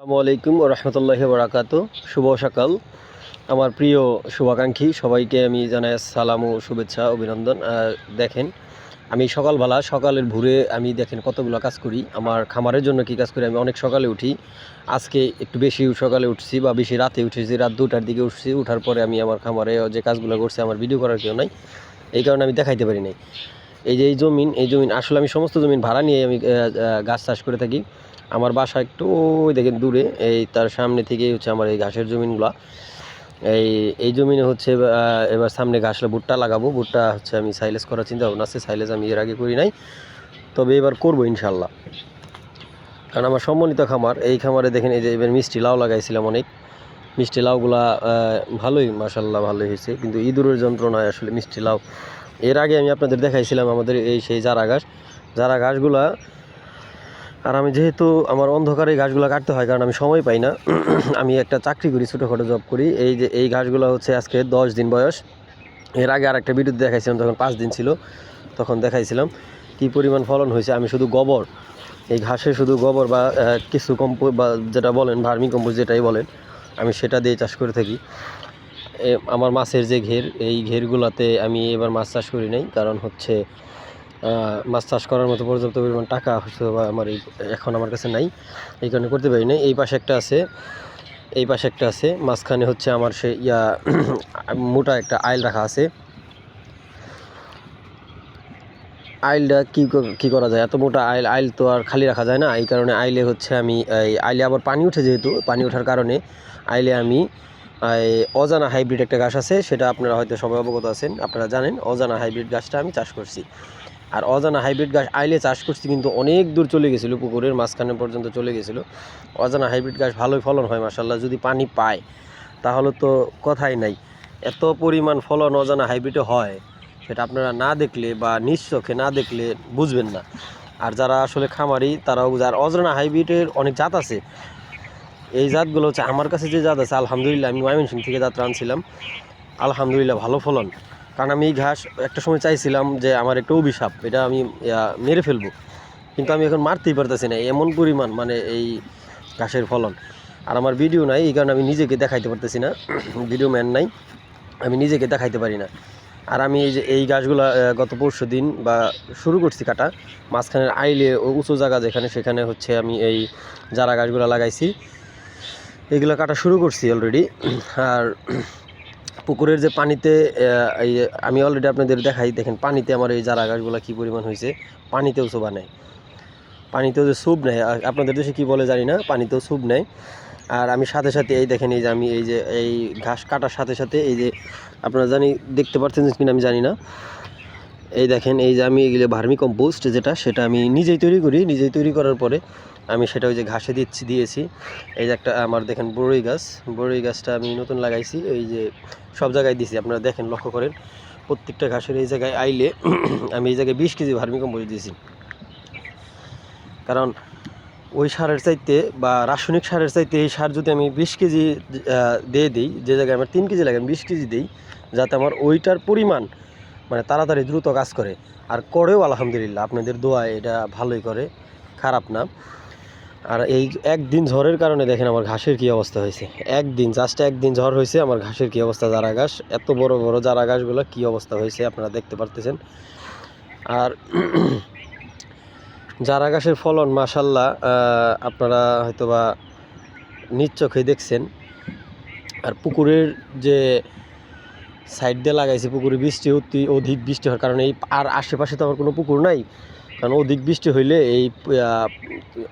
আসসালামু আলাইকুম রহমতুল্লাহ বরাকাত শুভ সকাল। আমার প্রিয় শুভাকাঙ্ক্ষী, সবাইকে আমি জানাই সালাম ও শুভেচ্ছা, অভিনন্দন। দেখেন, আমি সকালবেলা, সকালের ভোরে আমি দেখেন কতগুলো কাজ করি। আমার খামারের জন্য কি কাজ করি? আমি অনেক সকালে উঠি। আজকে একটু বেশি সকালে উঠছি বা বেশি রাতে উঠেছি রাত দুটার দিকে উঠছি। উঠার পরে আমি আমার খামারে যে কাজগুলো করছি, আমার ভিডিও করার কেউ নাই। এই কারণে আমি দেখাইতে পারি নাই। এই যে এই জমিন এই জমিন, আসলে আমি সমস্ত জমিন ভাড়া নিয়ে আমি গাছ চাষ করে থাকি। আমার বাসা একটু দেখেন দূরে, এই তার সামনে থেকেই হচ্ছে আমার এই ঘাসের জমিনগুলা। এই এই জমিনে হচ্ছে এবার সামনে ঘাসলে ভুট্টা লাগাবো। ভুট্টা হচ্ছে আমি সাইলেজ করার চিন্তা ভাবনা আছে সাইলেজ আমি এর আগে করি নাই। তবে এবার করব ইনশাল্লাহ। কারণ আমার সম্মানিত খামার, এই খামারে দেখেন এই যে এবার মিষ্টি লাউ লাগাইছিলাম অনেক। মিষ্টি লাউগুলা ভালোই মাসাল্লাহ ভালোই হয়েছে। কিন্তু ইঁদুরের যন্ত্রণায় আসলে মিষ্টি লাউ, এর আগে আমি আপনাদের দেখাইছিলাম আমাদের এই সেই জারা ঘাস। জারা ঘাসগুলা আর আমি যেহেতু আমার অন্ধকারে ঘাসগুলো কাটতে হয়, কারণ আমি সময় পাই না, আমি একটা চাকরি করি, ছোটোখাটো জব করি। এই যে, এই ঘাসগুলো হচ্ছে আজকে দশ দিন বয়স। এর আগে আর একটা ভিডিও দেখাইছিলাম তখন পাঁচ দিন ছিল, তখন দেখাইছিলাম কি পরিমাণ ফলন হয়েছে। আমি শুধু গোবর, এই ঘাসে শুধু গোবর বা কিছু কম্পো, বা যেটা বলেন, ভার্মি কম্পোজ যেটাই বলেন, আমি সেটা দিয়ে চাষ করে থাকি। আমার মাছের যে ঘের, এই ঘেরগুলোতে আমি এবার মাছ চাষ করি নাই, কারণ হচ্ছে মাছ চাষ করার মতো পর্যাপ্ত পরিমাণ টাকা হচ্ছে বা আমার এই এখন আমার কাছে নাই। এই কারণে করতে পারি না এই পাশে একটা আছে। এই পাশে একটা আছে। মাঝখানে হচ্ছে আমার সে ইয়া মোটা একটা আইল রাখা আছে। আইলটা ক- কী করা যায়? এত মোটা আইল আইল তো আর খালি রাখা যায় না। এই কারণে আইলে হচ্ছে আমি, এই আইলে আবার পানি উঠে যেহেতু, পানি ওঠার কারণে আইলে আমি অজানা হাইব্রিড একটা গাছ আছে। সেটা আপনারা হয়তো সবাই অবগত আছেন, আপনারা জানেন। অজানা হাইব্রিড গাছটা আমি চাষ করছি। আর অজানা হাইব্রিড গাছ আইলে চাষ করছি কিন্তু অনেক দূর চলে গেছিল, পুকুরের মাঝখানে পর্যন্ত চলে গেছিল। অজানা হাইব্রিড গাছ ভালোই ফলন হয় মাসাল্লাহ যদি পানি পায়, তাহলে তো কথাই নাই। এত পরিমাণ ফলন অজানা হাইব্রিডে হয়, সেটা আপনারা না দেখলে বা নিজ চোখে না দেখলে বুঝবেন না। আর যারা আসলে খামারি, তারাও আর অজানা হাইব্রিডের অনেক জাত আছে, এই জাতগুলো হচ্ছে আমার কাছে যে জাত আছে, আলহামদুলিল্লাহ, আমি ময়মনসিং থেকে জাত আনছিলাম। আলহামদুলিল্লাহ, ভালো ফলন। কারণ আমি এই ঘাস একটা সময় চাইছিলাম যে আমার একটা অভিশাপ, এটা আমি মেরে ফেলব। কিন্তু আমি এখন মারতেই পারতেছি না, এমন পরিমাণ মানে এই ঘাসের ফলন। আর আমার ভিডিও নাই, এই কারণে আমি নিজেকে দেখাইতে পারতেছি না ভিডিও ম্যান নাই, আমি নিজেকে দেখাইতে পারি না। আর আমি এই যে, এই গাছগুলো গত পরশু দিন বা শুরু করছি কাটা, মাঝখানের আইলে ও উঁচু জায়গা যেখানে, সেখানে হচ্ছে আমি এই যারা গাছগুলো লাগাইছি। এগুলো কাটা শুরু করছি অলরেডি আর পুকুরের যে পানিতে এই, আমি অলরেডি আপনাদের দেখাই, দেখেন পানিতে আমার এই চারা গাছগুলো কী পরিমাণ হয়েছে পানিতেও শোভা নেয় পানিতেও যে স্যুপ নেয় আপনাদের দেশে কি বলে জানি না, পানিতেও স্যুপ নেয় আর আমি সাথে সাথে এই দেখেন, এই যে আমি এই যে এই ঘাস কাটার সাথে সাথে এই যে আপনারা জানি, দেখতে পাচ্ছেন কিনা আমি জানি না। এই দেখেন, এই যে আমি এগুলো ভার্মি কম্পোস্ট যেটা, সেটা আমি নিজেই তৈরি করি। নিজেই তৈরি করার পরে আমি সেটা ওই যে ঘাসে দিচ্ছি, দিয়েছি। এই যে একটা আমার দেখেন বড়ই গাছ, বড়ই গাছটা আমি নতুন লাগাইছি। এই যে সব জায়গায় দিছি, আপনারা দেখেন, লক্ষ্য করেন, প্রত্যেকটা ঘাসের এই জায়গায় আইলে আমি এই জায়গায় বিশ কেজি ভার্মি কম্পোস্ট দিয়েছি। কারণ ওই সারের চাইতে বা রাসায়নিক সারের চাইতে এই সার যদি আমি বিশ কেজি দিয়ে দিই, যে জায়গায় আমার তিন কেজি লাগে, আমি বিশ কেজি দিই, যাতে আমার ওইটার পরিমাণ মানে তাড়াতাড়ি দ্রুত কাজ করে। আর করেও আলহামদুলিল্লাহ আপনাদের দোয়ায় এটা ভালোই করে, খারাপ না। আর এই একদিন ঝড়ের কারণে দেখেন আমার ঘাসের কি অবস্থা হয়েছে। একদিন জাস্ট একদিন ঝড় হয়েছে, আমার ঘাসের কি অবস্থা জারা ঘাস এত বড় বড় জারা ঘাসগুলো কি অবস্থা হয়েছে আপনারা দেখতে পারতেছেন। আর জারা ঘাসের ফলন মাসাল্লাহ আপনারা হয়তোবা নিজ দেখছেন। আর পুকুরের যে সাইড দিয়ে লাগাইছে পুকুরে বৃষ্টি অতি অধিক বৃষ্টি হওয়ার কারণে এই আর আশেপাশে তো আমার কোনো পুকুর নাই, কারণ অধিক বৃষ্টি হইলে এই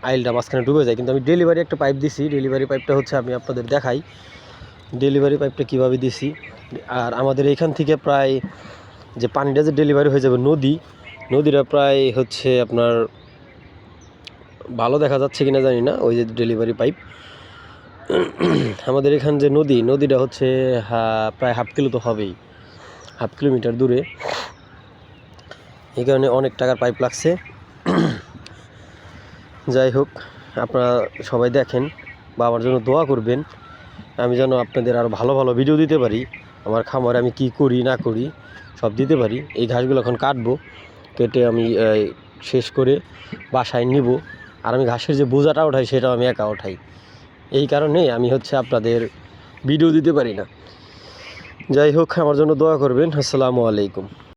আইলটা মাঝখানে ডুবে যায়। কিন্তু আমি ডেলিভারি একটা পাইপ দিছি, ডেলিভারি পাইপটা হচ্ছে আমি আপনাদের দেখাই। ডেলিভারি পাইপটা কীভাবে দিছি, আর আমাদের এখান থেকে প্রায় যে পানিটা যে ডেলিভারি হয়ে যাবে নদী, নদীটা প্রায় হচ্ছে আপনার ভালো দেখা যাচ্ছে কিনা জানি না, ওই যে ডেলিভারি পাইপ। আমাদের এখান যে নদী, নদীটা হচ্ছে প্রায় হাফ কিলো তো হবেই। হাফ কিলোমিটার দূরে। এই কারণে অনেক টাকার পাইপ লাগছে। যাই হোক, আপনারা সবাই দেখেন বা আমার জন্য দোয়া করবেন। আমি যেন আপনাদের আরও ভালো ভালো ভিডিও দিতে পারি। আমার খামারে আমি কি করি, না করি, সব দিতে পারি। এই ঘাসগুলো এখন কাটবো। কেটে আমি শেষ করে বাসায় নিব। আর আমি ঘাসের যে বোঝাটা ওঠাই, সেটাও আমি একা ওঠাই। এই কারণে আমি হচ্ছে আপনাদের ভিডিও দিতে পারি না। যাই হোক, আমার জন্য দোয়া করবেন। আসসালামু আলাইকুম।